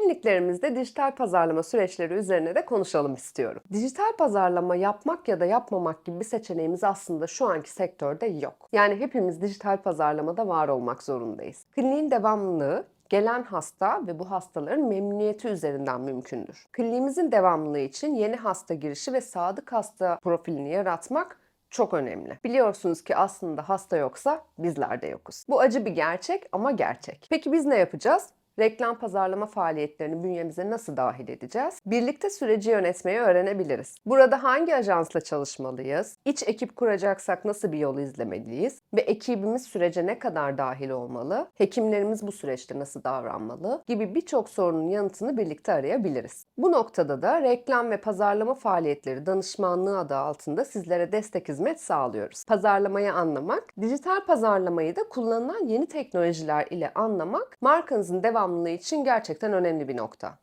Kliniklerimizde dijital pazarlama süreçleri üzerine de konuşalım istiyorum. Dijital pazarlama yapmak ya da yapmamak gibi bir seçeneğimiz aslında şu anki sektörde yok. Yani hepimiz dijital pazarlamada var olmak zorundayız. Kliniğin devamlılığı gelen hasta ve bu hastaların memnuniyeti üzerinden mümkündür. Kliniğimizin devamlılığı için yeni hasta girişi ve sadık hasta profilini yaratmak çok önemli. Biliyorsunuz ki aslında hasta yoksa bizler de yokuz. Bu acı bir gerçek ama gerçek. Peki biz ne yapacağız? Reklam pazarlama faaliyetlerini bünyemize nasıl dahil edeceğiz? Birlikte süreci yönetmeyi öğrenebiliriz. Burada hangi ajansla çalışmalıyız? İç ekip kuracaksak nasıl bir yol izlemeliyiz? Ve ekibimiz sürece ne kadar dahil olmalı? Hekimlerimiz bu süreçte nasıl davranmalı? Gibi birçok sorunun yanıtını birlikte arayabiliriz. Bu noktada da reklam ve pazarlama faaliyetleri danışmanlığı adı altında sizlere destek hizmet sağlıyoruz. Pazarlamayı anlamak, dijital pazarlamayı da kullanılan yeni teknolojiler ile anlamak markanızın devamlılığı için gerçekten önemli bir nokta.